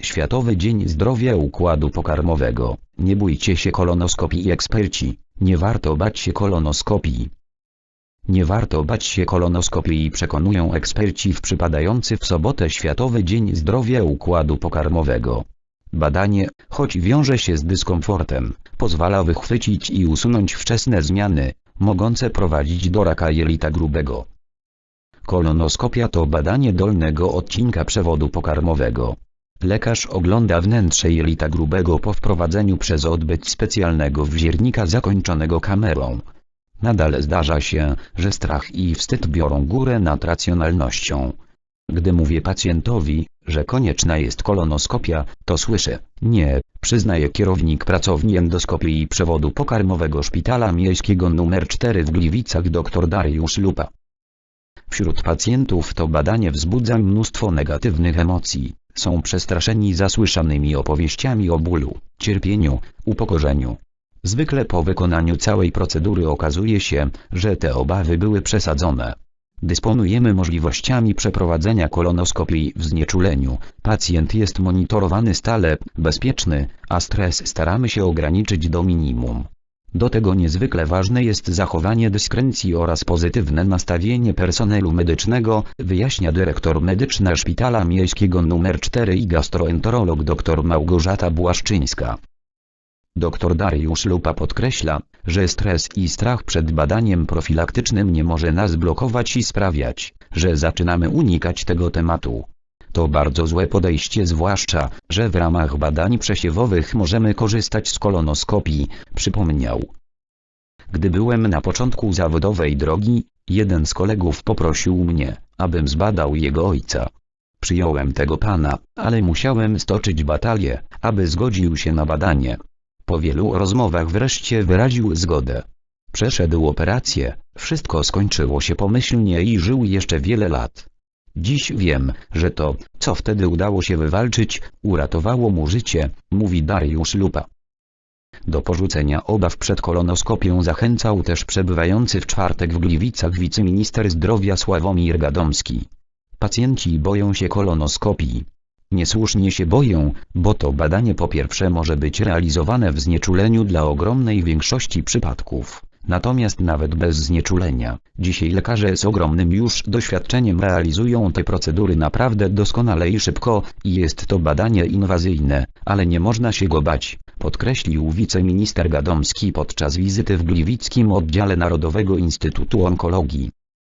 Światowy Dzień Zdrowia Układu Pokarmowego. Nie bójcie się kolonoskopii eksperci, nie warto bać się kolonoskopii. Nie warto bać się kolonoskopii przekonują eksperci w przypadający w sobotę Światowy Dzień Zdrowia Układu Pokarmowego. Badanie, choć wiąże się z dyskomfortem, pozwala wychwycić i usunąć wczesne zmiany, mogące prowadzić do raka jelita grubego. Kolonoskopia to badanie dolnego odcinka przewodu pokarmowego. Lekarz ogląda wnętrze jelita grubego po wprowadzeniu przez odbyt specjalnego wziernika zakończonego kamerą. Nadal zdarza się, że strach i wstyd biorą górę nad racjonalnością. Gdy mówię pacjentowi, że konieczna jest kolonoskopia, to słyszę, nie, przyznaje kierownik pracowni endoskopii i przewodu pokarmowego Szpitala Miejskiego nr 4 w Gliwicach dr Dariusz Lupa. Wśród pacjentów to badanie wzbudza mnóstwo negatywnych emocji. Są przestraszeni zasłyszanymi opowieściami o bólu, cierpieniu, upokorzeniu. Zwykle po wykonaniu całej procedury okazuje się, że te obawy były przesadzone. Dysponujemy możliwościami przeprowadzenia kolonoskopii w znieczuleniu. Pacjent jest monitorowany stale, bezpieczny, a stres staramy się ograniczyć do minimum. Do tego niezwykle ważne jest zachowanie dyskrencji oraz pozytywne nastawienie personelu medycznego, wyjaśnia dyrektor medyczna Szpitala Miejskiego nr 4 i gastroenterolog dr Małgorzata Błaszczyńska. Dr Dariusz Lupa podkreśla, że stres i strach przed badaniem profilaktycznym nie może nas blokować i sprawiać, że zaczynamy unikać tego tematu. To bardzo złe podejście zwłaszcza, że w ramach badań przesiewowych możemy korzystać z kolonoskopii, przypomniał. Gdy byłem na początku zawodowej drogi, jeden z kolegów poprosił mnie, abym zbadał jego ojca. Przyjąłem tego pana, ale musiałem stoczyć batalię, aby zgodził się na badanie. Po wielu rozmowach wreszcie wyraził zgodę. Przeszedł operację, wszystko skończyło się pomyślnie i żył jeszcze wiele lat. Dziś wiem, że to, co wtedy udało się wywalczyć, uratowało mu życie, mówi Dariusz Lupa. Do porzucenia obaw przed kolonoskopią zachęcał też przebywający w czwartek w Gliwicach wiceminister zdrowia Sławomir Gadomski. Pacjenci boją się kolonoskopii. Niesłusznie się boją, bo to badanie po pierwsze może być realizowane w znieczuleniu dla ogromnej większości przypadków. Natomiast nawet bez znieczulenia, dzisiaj lekarze z ogromnym już doświadczeniem realizują te procedury naprawdę doskonale i szybko, i jest to badanie inwazyjne, ale nie można się go bać, podkreślił wiceminister Gadomski podczas wizyty w Gliwickim Oddziale Narodowego Instytutu Onkologii.